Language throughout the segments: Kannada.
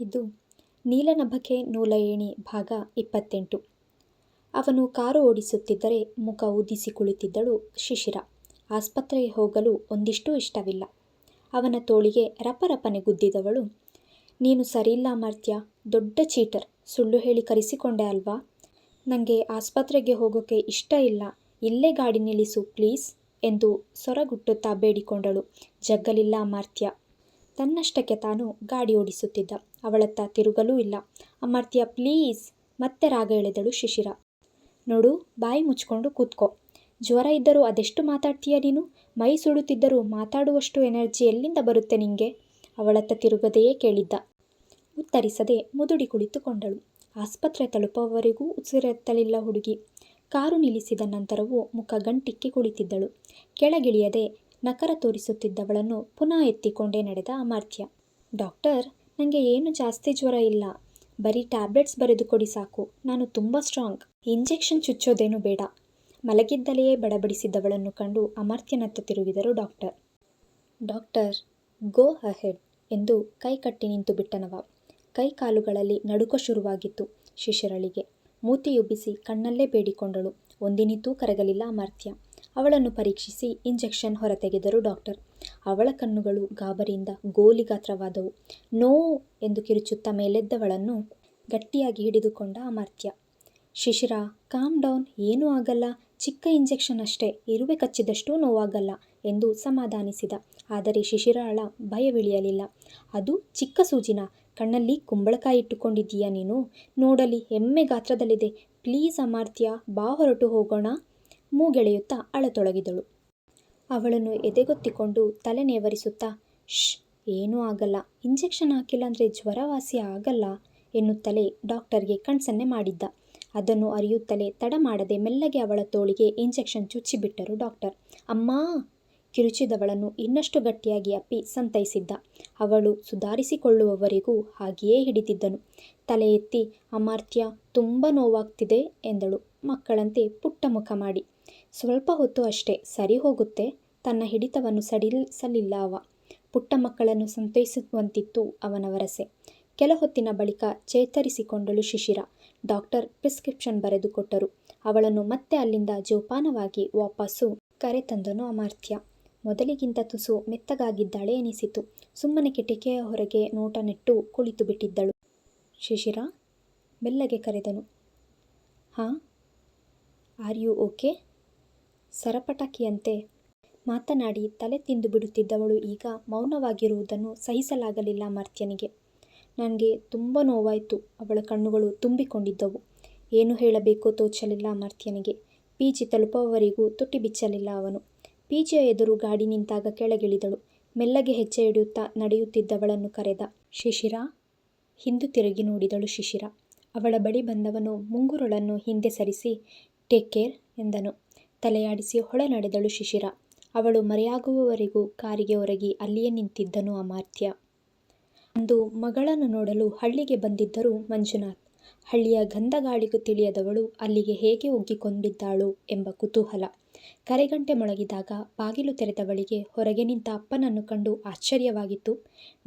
ಇದು ನೀಲನಭಕೆ ನೂಲಏಣಿ ಭಾಗ ಇಪ್ಪತ್ತೆಂಟು. ಅವನು ಕಾರು ಓಡಿಸುತ್ತಿದ್ದರೆ ಮುಖ ಊದಿಸಿ ಕುಳಿತಿದ್ದಳು ಶಿಶಿರ. ಆಸ್ಪತ್ರೆಗೆ ಹೋಗಲು ಒಂದಿಷ್ಟೂ ಇಷ್ಟವಿಲ್ಲ. ಅವನ ತೋಳಿಗೆ ರಪರಪನೆ ಗುದ್ದಿದವಳು, ನೀನು ಸರಿಯಿಲ್ಲ ಅಮರ್ತ್ಯ ದೊಡ್ಡ ಚೀಟರ್, ಸುಳ್ಳು ಹೇಳಿ ಕರೆಸಿಕೊಂಡೆ ಅಲ್ವಾ? ನನಗೆ ಆಸ್ಪತ್ರೆಗೆ ಹೋಗೋಕೆ ಇಷ್ಟ ಇಲ್ಲ, ಇಲ್ಲೇ ಗಾಡಿ ನಿಲ್ಲಿಸು ಪ್ಲೀಸ್ ಎಂದು ಸೊರಗುಟ್ಟುತ್ತಾ ಬೇಡಿಕೊಂಡಳು. ಜಗ್ಗಲಿಲ್ಲ ಅಮರ್ತ್ಯ ತನ್ನಷ್ಟಕ್ಕೆ ತಾನು ಗಾಡಿ ಓಡಿಸುತ್ತಿದ್ದ. ಅವಳತ್ತ ತಿರುಗಲೂ ಇಲ್ಲ. ಅಮರ್ತ್ಯ, ಪ್ಲೀಸ್, ಮತ್ತೆ ರಾಗ ಎಳೆದಳು ಶಿಶಿರ. ನೋಡು, ಬಾಯಿ ಮುಚ್ಕೊಂಡು ಕೂತ್ಕೋ. ಜ್ವರ ಇದ್ದರೂ ಅದೆಷ್ಟು ಮಾತಾಡ್ತೀಯ ನೀನು? ಮೈ ಸುಡುತ್ತಿದ್ದರೂ ಮಾತಾಡುವಷ್ಟು ಎನರ್ಜಿ ಎಲ್ಲಿಂದ ಬರುತ್ತೆ ನಿಂಗೆ? ಅವಳತ್ತ ತಿರುಗದೆಯೇ ಕೇಳಿದ್ದ. ಉತ್ತರಿಸದೆ ಮುದುಡಿ ಕುಳಿತುಕೊಂಡಳು. ಆಸ್ಪತ್ರೆ ತಲುಪುವವರೆಗೂ ಉಸಿರೆತ್ತಲಿಲ್ಲ ಹುಡುಗಿ. ಕಾರು ನಿಲ್ಲಿಸಿದ ನಂತರವೂ ಮುಖ ಗಂಟಿಕ್ಕಿ ಕುಳಿತಿದ್ದಳು. ಕೆಳಗಿಳಿಯದೆ ನಕರ ತೋರಿಸುತ್ತಿದ್ದವಳನ್ನು ಪುನಃ ಎತ್ತಿಕೊಂಡೇ ನಡೆದ ಅಮರ್ತ್ಯ. ಡಾಕ್ಟರ್ ನನಗೆ ಏನು ಜಾಸ್ತಿ ಜ್ವರ ಇಲ್ಲ. ಬರೀ ಟ್ಯಾಬ್ಲೆಟ್ಸ್ ಬರೆದು ಕೊಡಿ ಸಾಕು. ನಾನು ತುಂಬ ಸ್ಟ್ರಾಂಗ್. ಇಂಜೆಕ್ಷನ್ ಚುಚ್ಚೋದೇನು ಬೇಡ. ಮಲಗಿದ್ದಲೆಯೇ ಬಡಬಡಿಸಿದ್ದವಳನ್ನು ಕಂಡು ಅಮರ್ತ್ಯನತ್ತ ತಿರುಗಿದರು ಡಾಕ್ಟರ್. ಡಾಕ್ಟರ್, ಗೋ ಅಹೆಡ್ ಎಂದು ಕೈ ಕಟ್ಟಿ ನಿಂತು ಬಿಟ್ಟನವ. ಕೈ ಕಾಲುಗಳಲ್ಲಿ ನಡುಕ ಶುರುವಾಗಿತ್ತು ಶಿಶಿರಳಿಗೆ ಮೂತಿಯುಬ್ಬಿಸಿ ಕಣ್ಣಲ್ಲೇ ಬೇಡಿಕೊಂಡಳು. ಒಂದಿನಿತೂ ಕರಗಲಿಲ್ಲ ಅಮರ್ತ್ಯ. ಅವಳನ್ನು ಪರೀಕ್ಷಿಸಿ ಇಂಜೆಕ್ಷನ್ ಹೊರತೆಗೆದರು ಡಾಕ್ಟರ್. ಅವಳ ಕಣ್ಣುಗಳು ಗಾಬರಿಯಿಂದ ಗೋಲಿಗಾತ್ರವಾದವು. ನೋ ಎಂದು ಕಿರುಚುತ್ತಾ ಮೇಲೆದ್ದವಳನ್ನು ಗಟ್ಟಿಯಾಗಿ ಹಿಡಿದುಕೊಂಡ ಅಮರ್ತ್ಯ. ಶಿಶಿರ ಕಾಮ್ ಡೌನ್ ಏನೂ ಆಗಲ್ಲ. ಚಿಕ್ಕ ಇಂಜೆಕ್ಷನ್ ಅಷ್ಟೇ. ಇರುವೆ ಕಚ್ಚಿದಷ್ಟೂ ನೋವಾಗಲ್ಲ ಎಂದು ಸಮಾಧಾನಿಸಿದ. ಆದರೆ ಶಿಶಿರಾಳ ಭಯವಿಳಿಯಲಿಲ್ಲ ಅದು ಚಿಕ್ಕ ಸೂಜಿನ? ಕಣ್ಣಲ್ಲಿ ಕುಂಬಳಕಾಯಿ ಇಟ್ಟುಕೊಂಡಿದ್ದೀಯಾ ನೀನು? ನೋಡಲಿ ಎಮ್ಮೆ ಗಾತ್ರದಲ್ಲಿದೆ. ಪ್ಲೀಸ್ ಅಮಾರ್ತ್ಯ, ಬಾ ಹೊರಟು ಹೋಗೋಣ. ಮೂಗೆಳೆಯುತ್ತಾ ಅಳತೊಡಗಿದಳು ಅವಳನ್ನು ಎದೆಗೊತ್ತಿಕೊಂಡು ತಲೆ ನೇವರಿಸುತ್ತಾ ಶ್ ಏನೂ ಆಗಲ್ಲ. ಇಂಜೆಕ್ಷನ್ ಹಾಕಿಲ್ಲ ಅಂದರೆ ಜ್ವರವಾಸಿ ಆಗಲ್ಲ ಎನ್ನುತ್ತಲೇ ಡಾಕ್ಟರ್ಗೆ ಕಣ್ಸನ್ನೆ ಮಾಡಿದ್ದ. ಅದನ್ನು ಅರಿಯುತ್ತಲೇ ತಡ ಮಾಡದೆ ಮೆಲ್ಲಗೆ ಅವಳ ತೋಳಿಗೆ ಇಂಜೆಕ್ಷನ್ ಚುಚ್ಚಿಬಿಟ್ಟರು ಡಾಕ್ಟರ್. ಅಮ್ಮಾ! ಕಿರುಚಿದವಳನ್ನು ಇನ್ನಷ್ಟು ಗಟ್ಟಿಯಾಗಿ ಅಪ್ಪಿ ಸಂತೈಸಿದ್ದ. ಅವಳು ಸುಧಾರಿಸಿಕೊಳ್ಳುವವರೆಗೂ ಹಾಗೆಯೇ ಹಿಡಿದಿದ್ದನು ತಲೆ ಎತ್ತಿ, ಅಮಾರ್ತ್ಯ, ತುಂಬ ನೋವಾಗ್ತಿದೆ ಎಂದಳು ಮಕ್ಕಳಂತೆ ಪುಟ್ಟ ಮುಖ ಮಾಡಿ. ಸ್ವಲ್ಪ ಹೊತ್ತು ಅಷ್ಟೇ ಸರಿ ಹೋಗುತ್ತೆ. ತನ್ನ ಹಿಡಿತವನ್ನು ಸಡಿಲಿಸಲಿಲ್ಲ ಅವ. ಪುಟ್ಟ ಮಕ್ಕಳನ್ನು ಸಂತೈಸುವಂತಿತ್ತು ಅವನ ವರಸೆ ಕೆಲ ಹೊತ್ತಿನ ಬಳಿಕ ಚೇತರಿಸಿಕೊಂಡಳು ಶಿಶಿರ. ಡಾಕ್ಟರ್ ಪ್ರಿಸ್ಕ್ರಿಪ್ಷನ್ ಬರೆದುಕೊಟ್ಟರು ಅವಳನ್ನು ಮತ್ತೆ ಅಲ್ಲಿಂದ ಜೋಪಾನವಾಗಿ ವಾಪಸ್ಸು ಕರೆತಂದನು ಅಮಾರ್ತ್ಯ ಮೊದಲಿಗಿಂತ ತುಸು ಮೆತ್ತಗಾಗಿದ್ದಾಳೆ ಎನಿಸಿತು. ಸುಮ್ಮನೆ ಕಿಟಕಿಯ ಹೊರಗೆ ನೋಟ ನೆಟ್ಟು ಕುಳಿತು ಬಿಟ್ಟಿದ್ದಳು. ಶಿಶಿರ ಬೆಲ್ಲಗೆ ಕರೆದನು, ಹಾಂ, ಆರ್ ಯು ಓಕೆ? ಸರಪಟಕಿಯಂತೆ ಮಾತನಾಡಿ ತಲೆ ತಿಂದು ಬಿಡುತ್ತಿದ್ದವಳು ಈಗ ಮೌನವಾಗಿರುವುದನ್ನು ಸಹಿಸಲಾಗಲಿಲ್ಲ ಮರ್ತ್ಯನಿಗೆ. ನನಗೆ ತುಂಬ ನೋವಾಯಿತು. ಅವಳ ಕಣ್ಣುಗಳು ತುಂಬಿಕೊಂಡಿದ್ದವು. ಏನು ಹೇಳಬೇಕೋ ತೋಚಲಿಲ್ಲ ಮರ್ತ್ಯನಿಗೆ. ಪಿ ಜಿ ತಲುಪುವವರೆಗೂ ತುಟಿ ಬಿಚ್ಚಲಿಲ್ಲ ಅವನು. ಪಿಜಿಯ ಎದುರು ಗಾಡಿ ನಿಂತಾಗ ಕೆಳಗಿಳಿದಳು. ಮೆಲ್ಲಗೆ ಹೆಜ್ಜೆ ಇಡಿಯುತ್ತಾ ನಡೆಯುತ್ತಿದ್ದವಳನ್ನು ಕರೆದ, ಶಿಶಿರ! ಹಿಂದು ತಿರುಗಿ ನೋಡಿದಳು ಶಿಶಿರ. ಅವಳ ಬಳಿ ಬಂದವನು ಮುಂಗುರುಳನ್ನು ಹಿಂದೆ ಸರಿಸಿ, ಟೇಕ್ ಕೇರ್! ಎಂದನು. ತಲೆಯಾಡಿಸಿ ಹೊಳನಡೆದಳು ಶಿಶಿರ. ಅವಳು ಮರೆಯಾಗುವವರೆಗೂ ಕಾರಿಗೆ ಒರಗಿ ಅಲ್ಲಿಯೇ ನಿಂತಿದ್ದನು ಅಮಾರ್ತ್ಯ ಅಂದು ಮಗಳನ್ನು ನೋಡಲು ಹಳ್ಳಿಗೆ ಬಂದಿದ್ದರು ಮಂಜುನಾಥ್. ಹಳ್ಳಿಯ ಗಂಧಗಾಳಿಗೂ ತಿಳಿಯದವಳು ಅಲ್ಲಿಗೆ ಹೇಗೆ ಒಗ್ಗಿಕೊಂಡಿದ್ದಾಳು ಎಂಬ ಕುತೂಹಲ. ಕರೆಗಂಟೆ ಮೊಳಗಿದಾಗ ಬಾಗಿಲು ತೆರೆದವಳಿಗೆ ಹೊರಗೆ ನಿಂತ ಅಪ್ಪನನ್ನು ಕಂಡು ಆಶ್ಚರ್ಯವಾಗಿತ್ತು.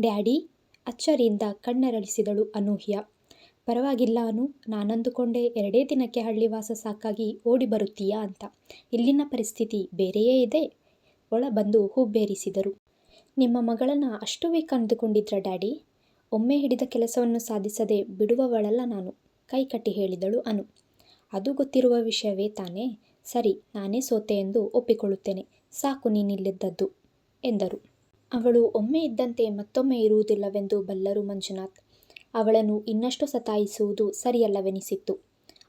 ಡ್ಯಾಡಿ, ಅಚ್ಚರಿಯಿಂದ ಕಣ್ಣರಳಿಸಿದಳು ಅನೂಹ್ಯ. ಪರವಾಗಿಲ್ಲ ಅನು, ನಾನಂದುಕೊಂಡೆ ಎರಡೇ ದಿನಕ್ಕೆ ಹಳ್ಳಿವಾಸ ಸಾಕಾಗಿ ಓಡಿ ಬರುತ್ತೀಯಾ ಅಂತ. ಇಲ್ಲಿನ ಪರಿಸ್ಥಿತಿ ಬೇರೆಯೇ ಇದೆ. ಒಳ ಬಂದು ಹುಬ್ಬೇರಿಸಿದರು ನಿಮ್ಮ ಮಗಳನ್ನು ಅಷ್ಟು ವೀಕ್ ಅಂದುಕೊಂಡಿದ್ರ ಡ್ಯಾಡಿ? ಒಮ್ಮೆ ಹಿಡಿದ ಕೆಲಸವನ್ನು ಸಾಧಿಸದೆ ಬಿಡುವವಳಲ್ಲ ನಾನು, ಕೈಕಟ್ಟಿ ಹೇಳಿದಳು ಅನು. ಅದು ಗೊತ್ತಿರುವ ವಿಷಯವೇ ತಾನೇ. ಸರಿ, ನಾನೇ ಸೋತೆ ಎಂದು ಒಪ್ಪಿಕೊಳ್ಳುತ್ತೇನೆ. ಸಾಕು ನೀನಿಲ್ಲಿದ್ದದ್ದು, ಎಂದರು. ಅವಳು ಒಮ್ಮೆ ಇದ್ದಂತೆ ಮತ್ತೊಮ್ಮೆ ಇರುವುದಿಲ್ಲವೆಂದು ಬಲ್ಲರು ಮಂಜುನಾಥ್ ಅವಳನ್ನು ಇನ್ನಷ್ಟು ಸತಾಯಿಸುವುದು ಸರಿಯಲ್ಲವೆನಿಸಿತ್ತು.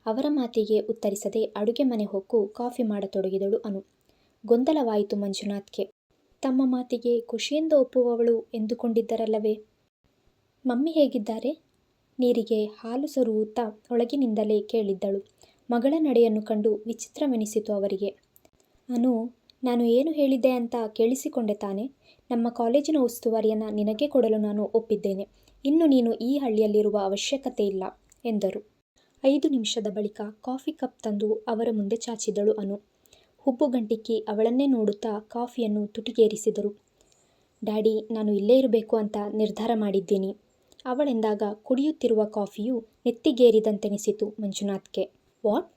ಅವರ ಮಾತಿಗೆ ಉತ್ತರಿಸದೆ ಅಡುಗೆ ಮನೆ ಹೊಕ್ಕು ಕಾಫಿ ಮಾಡತೊಡಗಿದಳು ಅನು. ಗೊಂದಲವಾಯಿತು ಮಂಜುನಾಥ್ಗೆ. ತಮ್ಮ ಮಾತಿಗೆ ಖುಷಿಯಿಂದ ಒಪ್ಪುವವಳು ಎಂದುಕೊಂಡಿದ್ದರಲ್ಲವೇ? ಮಮ್ಮಿ ಹೇಗಿದ್ದಾರೆ? ನೀರಿಗೆ ಹಾಲು ಸೊರುವುತ್ತಾ ಒಳಗಿನಿಂದಲೇ ಕೇಳಿದ್ದಳು. ಮಗಳ ನಡೆಯನ್ನು ಕಂಡು ವಿಚಿತ್ರವೆನಿಸಿತು ಅವರಿಗೆ. ಅನು, ನಾನು ಏನು ಹೇಳಿದ್ದೆ ಅಂತ ಕೇಳಿಸಿಕೊಂಡೆ ತಾನೆ. ನಮ್ಮ ಕಾಲೇಜಿನ ಉಸ್ತುವಾರಿಯನ್ನು ನಿನಗೆ ಕೊಡಲು ನಾನು ಒಪ್ಪಿದ್ದೇನೆ. ಇನ್ನು ನೀನು ಈ ಹಳ್ಳಿಯಲ್ಲಿರುವ ಅವಶ್ಯಕತೆ ಇಲ್ಲ, ಎಂದರು. ಐದು ನಿಮಿಷದ ಬಳಿಕ ಕಾಫಿ ಕಪ್ ತಂದು ಅವರ ಮುಂದೆ ಚಾಚಿದಳು ಅನು. ಹುಬ್ಬು ಗಂಟಿಕ್ಕಿ ಅವಳನ್ನೇ ನೋಡುತ್ತಾ ಕಾಫಿಯನ್ನು ತುಟಿಗೇರಿಸಿದರು. ಡ್ಯಾಡಿ, ನಾನು ಇಲ್ಲೇ ಇರಬೇಕು ಅಂತ ನಿರ್ಧಾರ ಮಾಡಿದ್ದೀನಿ. ಅವಳೆಂದಾಗ ಕುಡಿಯುತ್ತಿರುವ ಕಾಫಿಯು ನೆತ್ತಿಗೇರಿದಂತೆನಿಸಿತು ಮಂಜುನಾಥ್ಗೆ. ವಾಟ್?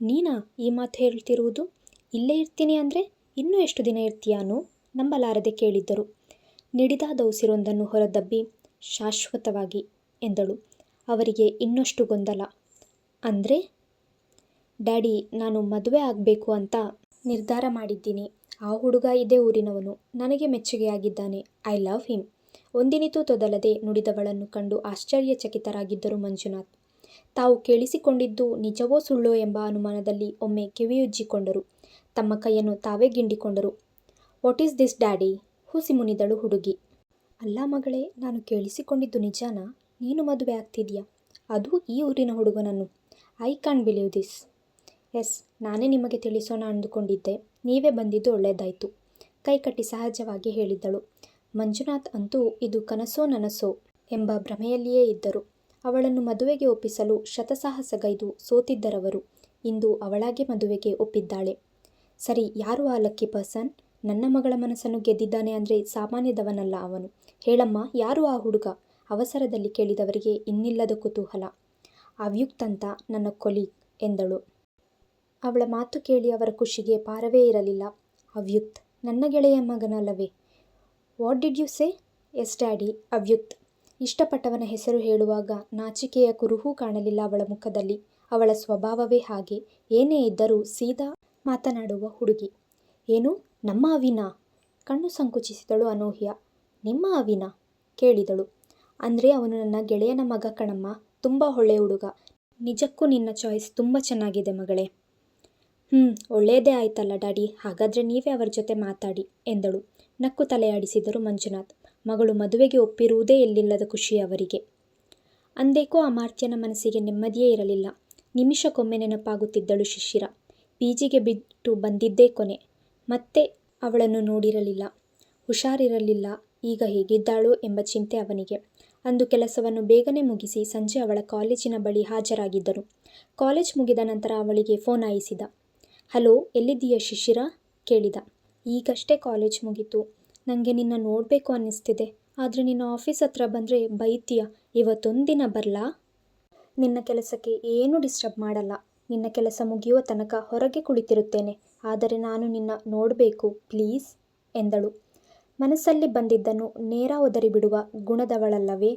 ನೀನಾ ಈ ಮಾತು ಹೇಳ್ತಿರುವುದು? ಇಲ್ಲೇ ಇರ್ತೀನಿ ಅಂದರೆ ಇನ್ನೂ ಎಷ್ಟು ದಿನ ಇರ್ತೀಯಾನು ನಂಬಲಾರದೆ ಕೇಳಿದ್ದರು. ನಿಡಿದಾದ ಉಸಿರೊಂದನ್ನು ಹೊರದಬ್ಬಿ ಶಾಶ್ವತವಾಗಿ ಎಂದಳು. ಅವರಿಗೆ ಇನ್ನಷ್ಟು ಗೊಂದಲ. ಅಂದರೆ? ಡ್ಯಾಡಿ, ನಾನು ಮದುವೆ ಆಗಬೇಕು ಅಂತ ನಿರ್ಧಾರ ಮಾಡಿದ್ದೀನಿ. ಆ ಹುಡುಗ ಇದೇ ಊರಿನವನು. ನನಗೆ ಮೆಚ್ಚುಗೆಯಾಗಿದ್ದಾನೆ. I love him. ಒಂದಿನಿತೂ ತೊದಲದೆ ನುಡಿದವಳನ್ನು ಕಂಡು ಆಶ್ಚರ್ಯಚಕಿತರಾಗಿದ್ದರು ಮಂಜುನಾಥ್. ತಾವು ಕೇಳಿಸಿಕೊಂಡಿದ್ದು ನಿಜವೋ ಸುಳ್ಳೋ ಎಂಬ ಅನುಮಾನದಲ್ಲಿ ಒಮ್ಮೆ ಕಿವಿಯುಜ್ಜಿಕೊಂಡರು. ತಮ್ಮ ಕೈಯನ್ನು ತಾವೇ ಗಿಂಡಿಕೊಂಡರು. What is this daddy? ಹುಸಿ ಮುನಿದಳು ಹುಡುಗಿ. ಅಲ್ಲ ಮಗಳೇ, ನಾನು ಕೇಳಿಸಿಕೊಂಡಿದ್ದು ನಿಜಾನಾ? ನೀನು ಮದುವೆ ಆಗ್ತಿದ್ಯಾ? ಅದು ಈ ಊರಿನ ಹುಡುಗನನ್ನು. I can't believe this. Yes, ನಾನೇ ನಿಮಗೆ ತಿಳಿಸೋಣ ಅಂದುಕೊಂಡಿದ್ದೆ. ನೀವೇ ಬಂದಿದ್ದು ಒಳ್ಳೆಯದಾಯಿತು ಕೈಕಟ್ಟಿ ಸಹಜವಾಗಿ ಹೇಳಿದ್ದಳು. ಮಂಜುನಾಥ್ ಅಂತೂ ಇದು ಕನಸೋ ನನಸೋ ಎಂಬ ಭ್ರಮೆಯಲ್ಲಿಯೇ ಇದ್ದರು. ಅವಳನ್ನು ಮದುವೆಗೆ ಒಪ್ಪಿಸಲು ಶತಸಾಹಸಗೈದು ಸೋತಿದ್ದರವರು. ಇಂದು ಅವಳಾಗೆ ಮದುವೆಗೆ ಒಪ್ಪಿದ್ದಾಳೆ. ಸರಿ, ಯಾರು ಆ ಲಕ್ಕಿ ಪರ್ಸನ್? ನನ್ನ ಮಗಳ ಮನಸ್ಸನ್ನು ಗೆದ್ದಿದ್ದಾನೆ ಅಂದರೆ ಸಾಮಾನ್ಯದವನಲ್ಲ ಅವನು. ಹೇಳಮ್ಮ, ಯಾರು ಆ ಹುಡುಗ? ಅವಸರದಲ್ಲಿ ಕೇಳಿದವರಿಗೆ ಇನ್ನಿಲ್ಲದ ಕುತೂಹಲ. ಅವ್ಯುಕ್ತಂತ ನನ್ನ ಕೊಲಿ ಎಂದಳು. ಅವಳ ಮಾತು ಕೇಳಿ ಅವರ ಖುಷಿಗೆ ಪಾರವೇ ಇರಲಿಲ್ಲ. ಅವ್ಯುಕ್ತ್, ನನ್ನ ಗೆಳೆಯ ಮಗನಲ್ಲವೇ? What did you say? Yes, daddy, Avyukt. ಇಷ್ಟಪಟ್ಟವನ ಹೆಸರು ಹೇಳುವಾಗ ನಾಚಿಕೆಯ ಕುರುಹೂ ಕಾಣಲಿಲ್ಲ ಅವಳ ಮುಖದಲ್ಲಿ. ಅವಳ ಸ್ವಭಾವವೇ ಹಾಗೆ. ಏನೇ ಇದ್ದರೂ ಸೀದಾ ಮಾತನಾಡುವ ಹುಡುಗಿ. ಏನು? ನಮ್ಮ ಅವಿನಾ? ಕಣ್ಣು ಸಂಕುಚಿಸಿದಳು ಅನೂಹ್ಯ. ನಿಮ್ಮ ಅವಿನ ಕೇಳಿದಳು. ಅಂದರೆ ಅವನು ನನ್ನ ಗೆಳೆಯನ ಮಗ ಕಣಮ್ಮ. ತುಂಬ ಒಳ್ಳೆಯ ಹುಡುಗ. ನಿಜಕ್ಕೂ ನಿನ್ನ ಚಾಯ್ಸ್ ತುಂಬ ಚೆನ್ನಾಗಿದೆ ಮಗಳೇ. ಹ್ಞೂ ಒಳ್ಳೆಯದೇ ಆಯ್ತಲ್ಲ ಡ್ಯಾಡಿ. ಹಾಗಾದರೆ ನೀವೇ ಅವರ ಜೊತೆ ಮಾತಾಡಿ ಎಂದಳು. ನಕ್ಕು ತಲೆಯಾಡಿಸಿದರು ಮಂಜುನಾಥ್. ಮಗಳು ಮದುವೆಗೆ ಒಪ್ಪಿರುವುದೇ ಎಲ್ಲಿಲ್ಲದ ಖುಷಿ ಅವರಿಗೆ. ಅಂದೇಕೋ ಅಮಾರ್ತ್ಯನ ಮನಸ್ಸಿಗೆ ನೆಮ್ಮದಿಯೇ ಇರಲಿಲ್ಲ. ನಿಮಿಷಕ್ಕೊಮ್ಮೆ ನೆನಪಾಗುತ್ತಿದ್ದಳು ಶಿಶಿರ. ಪಿಜಿಗೆ ಬಿಟ್ಟು ಬಂದಿದ್ದೇ ಕೊನೆ. ಮತ್ತೆ ಅವಳನ್ನು ನೋಡಿರಲಿಲ್ಲ. ಹುಷಾರಿರಲಿಲ್ಲ. ಈಗ ಹೇಗಿದ್ದಾಳೋ ಎಂಬ ಚಿಂತೆ ಅವನಿಗೆ. ಅಂದು ಕೆಲಸವನ್ನು ಬೇಗನೆ ಮುಗಿಸಿ ಸಂಜೆ ಅವಳ ಕಾಲೇಜಿನ ಬಳಿ ಹಾಜರಾಗಿದ್ದರು. ಕಾಲೇಜ್ ಮುಗಿದ ನಂತರ ಅವಳಿಗೆ ಫೋನ್ ಆಯಿಸಿದ ಹಲೋ, ಎಲ್ಲಿದ್ದೀಯ ಶಿಶಿರ? ಕೇಳಿದ. ಈಗಷ್ಟೇ ಕಾಲೇಜ್ ಮುಗೀತು. ನನಗೆ ನಿನ್ನ ನೋಡಬೇಕು ಅನ್ನಿಸ್ತಿದೆ. ಆದರೆ ನಿನ್ನ ಆಫೀಸ್ ಹತ್ರ ಬಂದರೆ ಬೈತೀಯ. ಇವತ್ತೊಂದಿನ ಬರಲಾ? ನಿನ್ನ ಕೆಲಸಕ್ಕೆ ಏನೂ ಡಿಸ್ಟರ್ಬ್ ಮಾಡಲ್ಲ. ನಿನ್ನ ಕೆಲಸ ಮುಗಿಯುವ ತನಕ ಹೊರಗೆ ಕುಳಿತಿರುತ್ತೇನೆ. ಆದರೆ ನಾನು ನಿನ್ನ ನೋಡಬೇಕು, ಪ್ಲೀಸ್, ಎಂದಳು. ಮನಸ್ಸಲ್ಲಿ ಬಂದಿದ್ದನ್ನು ನೇರ ಒದರಿಬಿಡುವ ಗುಣದವಳಲ್ಲವೇ?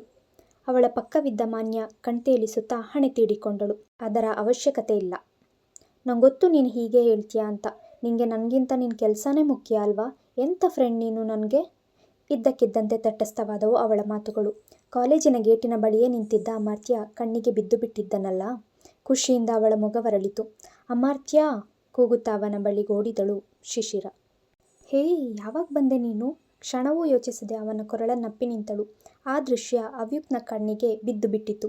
ಅವಳ ಪಕ್ಕವಿದ್ದ ಮಾನ್ಯ ಕಣ್ತೇಲಿಸುತ್ತಾ ಹಣೆ ತೀಡಿಕೊಂಡಳು. ಅದರ ಅವಶ್ಯಕತೆ ಇಲ್ಲ. ನಂಗೊತ್ತು ನೀನು ಹೀಗೆ ಹೇಳ್ತೀಯ ಅಂತ. ನಿನಗೆ ನನಗಿಂತ ನಿನ್ನ ಕೆಲಸನೇ ಮುಖ್ಯ ಅಲ್ವಾ? ಎಂಥ ಫ್ರೆಂಡ್ ನೀನು ನನಗೆ? ಇದ್ದಕ್ಕಿದ್ದಂತೆ ತಟಸ್ಥವಾದವು ಅವಳ ಮಾತುಗಳು. ಕಾಲೇಜಿನ ಗೇಟಿನ ಬಳಿಯೇ ನಿಂತಿದ್ದ ಅಮಾರ್ತ್ಯ ಕಣ್ಣಿಗೆ ಬಿದ್ದು ಬಿಟ್ಟಿದ್ದನಲ್ಲ? ಖುಷಿಯಿಂದ ಅವಳ ಮೊಗವರಳಿತು ಅಮಾರ್ತ್ಯ! ಕೂಗುತ್ತಾ ಅವನ ಬಳಿಗೆ ಓಡಿದಳು ಶಿಶಿರ. ಹೇ, ಯಾವಾಗ ಬಂದೆ ನೀನು? ಕ್ಷಣವೂ ಯೋಚಿಸದೆ ಅವನ ಕೊರಳನ್ನಪ್ಪಿ ನಿಂತಳು. ಆ ದೃಶ್ಯ ಅವ್ಯುಕ್ನ ಕಣ್ಣಿಗೆ ಬಿದ್ದು ಬಿಟ್ಟಿತು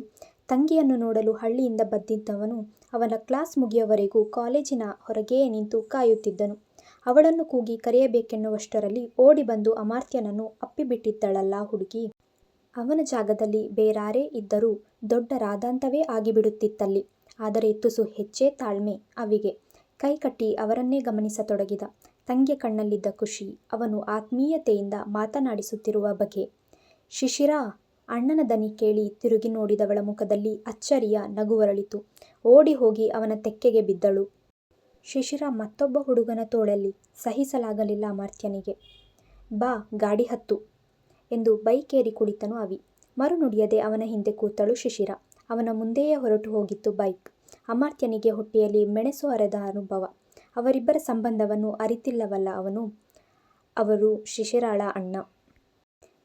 ತಂಗಿಯನ್ನು ನೋಡಲು ಹಳ್ಳಿಯಿಂದ ಬಂದಿದ್ದವನು ಅವನ ಕ್ಲಾಸ್ ಮುಗಿಯುವವರೆಗೂ ಕಾಲೇಜಿನ ಹೊರಗೆಯೇ ನಿಂತು ಕಾಯುತ್ತಿದ್ದನು. ಅವಳನ್ನು ಕೂಗಿ ಕರೆಯಬೇಕೆನ್ನುವಷ್ಟರಲ್ಲಿ ಓಡಿ ಬಂದು ಅಮಾರ್ತ್ಯನನ್ನು ಅಪ್ಪಿಬಿಟ್ಟಿದ್ದಳಲ್ಲ ಹುಡುಗಿ. ಅವನ ಜಾಗದಲ್ಲಿ ಬೇರಾರೇ ಇದ್ದರೂ ದೊಡ್ಡ ರಾದಾಂತವೇ ಆಗಿಬಿಡುತ್ತಿತ್ತಲ್ಲಿ. ಆದರೆ ತುಸು ಹೆಚ್ಚೇ ತಾಳ್ಮೆ ಅವಿಗೆ. ಕೈಕಟ್ಟಿ ಅವರನ್ನೇ ಗಮನಿಸತೊಡಗಿದ. ತಂಗಿಯ ಕಣ್ಣಲ್ಲಿದ್ದ ಖುಷಿ ಅವನು ಆತ್ಮೀಯತೆಯಿಂದ ಮಾತನಾಡಿಸುತ್ತಿರುವ ಬಗೆ. ಶಿಶಿರ, ಅಣ್ಣನ ದನಿ ಕೇಳಿ ತಿರುಗಿ ನೋಡಿದವಳ ಮುಖದಲ್ಲಿ ಅಚ್ಚರಿಯ ನಗುವರಳಿತು ಓಡಿ ಹೋಗಿ ಅವನ ತೆಕ್ಕೆಗೆ ಬಿದ್ದಳು. ಶಿಶಿರ ಮತ್ತೊಬ್ಬ ಹುಡುಗನ ತೋಳಲ್ಲಿ ಸಹಿಸಲಾಗಲಿಲ್ಲ ಅಮರ್ತ್ಯನಿಗೆ ಬಾ, ಗಾಡಿ ಹತ್ತು ಎಂದು ಬೈಕೇರಿ ಕುಳಿತನು ಅವಿ. ಮರುನುಡಿಯದೆ ಅವನ ಹಿಂದೆ ಕೂತಳು ಶಿಶಿರ. ಅವನ ಮುಂದೆಯೇ ಹೊರಟು ಹೋಗಿತ್ತು ಬೈಕ್. ಅಮರ್ತ್ಯನಿಗೆ ಹೊಟ್ಟೆಯಲ್ಲಿ ಮೆಣಸು ಅರೆದ ಅನುಭವ. ಅವರಿಬ್ಬರ ಸಂಬಂಧವನ್ನು ಅರಿತಿಲ್ಲವಲ್ಲ ಅವನು? ಅವರು ಶಿಶಿರಾಳ ಅಣ್ಣ.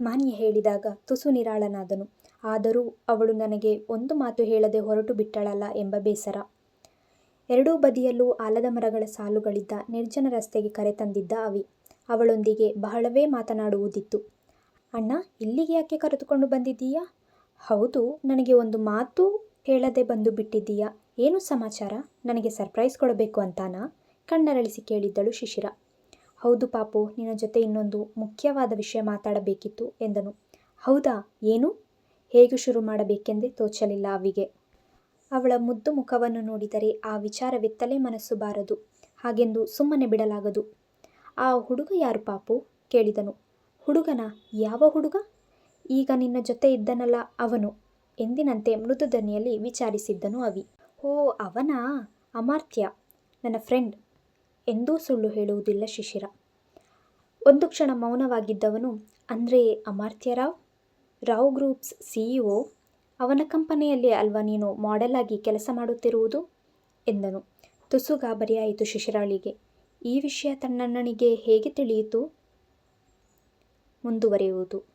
ಮಾನ್ಯ ಹೇಳಿದಾಗ ತುಸು ನಿರಾಳನಾದನು. ಆದರೂ ಅವಳು ನನಗೆ ಒಂದು ಮಾತು ಹೇಳದೆ ಹೊರಟು ಬಿಟ್ಟಳಲ್ಲ ಎಂಬ ಬೇಸರ. ಎರಡೂ ಬದಿಯಲ್ಲೂ ಆಲದ ಮರಗಳ ಸಾಲುಗಳಿದ್ದ ನಿರ್ಜನ ರಸ್ತೆಗೆ ಕರೆತಂದಿದ್ದ ಅವಿ. ಅವಳೊಂದಿಗೆ ಬಹಳವೇ ಮಾತನಾಡುವುದಿತ್ತು. ಅಣ್ಣ, ಇಲ್ಲಿಗೆ ಯಾಕೆ ಕರೆದುಕೊಂಡು ಬಂದಿದ್ದೀಯಾ? ಹೌದು, ನನಗೆ ಒಂದು ಮಾತು ಹೇಳದೆ ಬಂದು ಬಿಟ್ಟಿದ್ದೀಯಾ? ಏನು ಸಮಾಚಾರ? ನನಗೆ ಸರ್ಪ್ರೈಸ್ ಕೊಡಬೇಕು ಅಂತಾನಾ? ಕಣ್ಣರಳಿಸಿ ಕೇಳಿದ್ದಳು ಶಿಶಿರ. ಹೌದು ಪಾಪು, ನಿನ್ನ ಜೊತೆ ಇನ್ನೊಂದು ಮುಖ್ಯವಾದ ವಿಷಯ ಮಾತಾಡಬೇಕಿತ್ತು, ಎಂದನು. ಹೌದಾ, ಏನು? ಹೇಗೆ ಶುರು ಮಾಡಬೇಕೆಂದೇ ತೋಚಲಿಲ್ಲ ಅವಿಗೆ. ಅವಳ ಮುದ್ದು ಮುಖವನ್ನು ನೋಡಿದರೆ ಆ ವಿಚಾರವೆತ್ತಲೇ ಮನಸ್ಸು ಬಾರದು, ಹಾಗೆಂದು ಸುಮ್ಮನೆ ಬಿಡಲಾಗದು. ಆ ಹುಡುಗ ಯಾರು ಪಾಪು? ಕೇಳಿದನು. ಹುಡುಗನ? ಯಾವ ಹುಡುಗ? ಈಗ ನಿನ್ನ ಜೊತೆ ಇದ್ದನಲ್ಲ ಅವನು, ಎಂದಿನಂತೆ ಮೃದು ದನಿಯಲ್ಲಿ ವಿಚಾರಿಸಿದ್ದನು ಅವಿ. ಓ, ಅವನಾ? ಅಮಾರ್ತ್ಯ. ನನ್ನ ಫ್ರೆಂಡ್. ಎಂದೂ ಸುಳ್ಳು ಹೇಳುವುದಿಲ್ಲ ಶಿಶಿರ. ಒಂದು ಕ್ಷಣ ಮೌನವಾಗಿದ್ದವನು ಅಂದರೆ ಅಮಾರ್ತ್ಯರಾವ್ ರಾವ್? ಗ್ರೂಪ್ಸ್ ಸಿಇಒ ಅವನ ಕಂಪನಿಯಲ್ಲಿ ಅಲ್ವಾ ನೀನು ಮಾಡೆಲ್ ಆಗಿ ಕೆಲಸ ಮಾಡುತ್ತಿರುವುದು? ಎಂದನು. ತುಸು ಗಾಬರಿಯಾಯಿತು ಶಿಶಿರಾಳಿಗೆ. ಈ ವಿಷಯ ತನ್ನಣ್ಣನಿಗೆ ಹೇಗೆ ತಿಳಿಯಿತು? ಮುಂದುವರಿಯುವುದು.